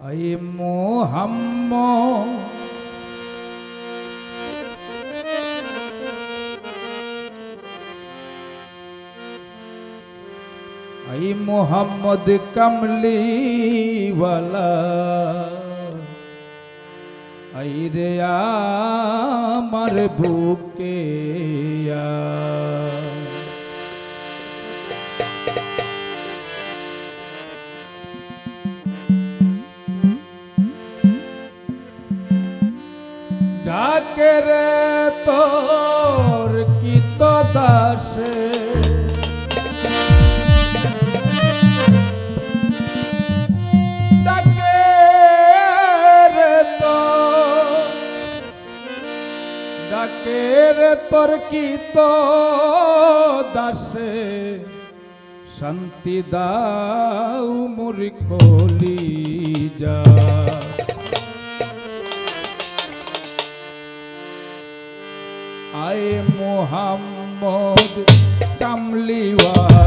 I മോഹമ്മോ ഐ മുഹമ്മദ് കംലി വല. ഐ রে আমার বুকে ডাকে রে তোর কিত দাসে? ডাকে রে তো ডাকে রে তোর কিত দাসে? শান্তি দাও মুরি কলি যা। মোহাম্মদ কামলিওয়া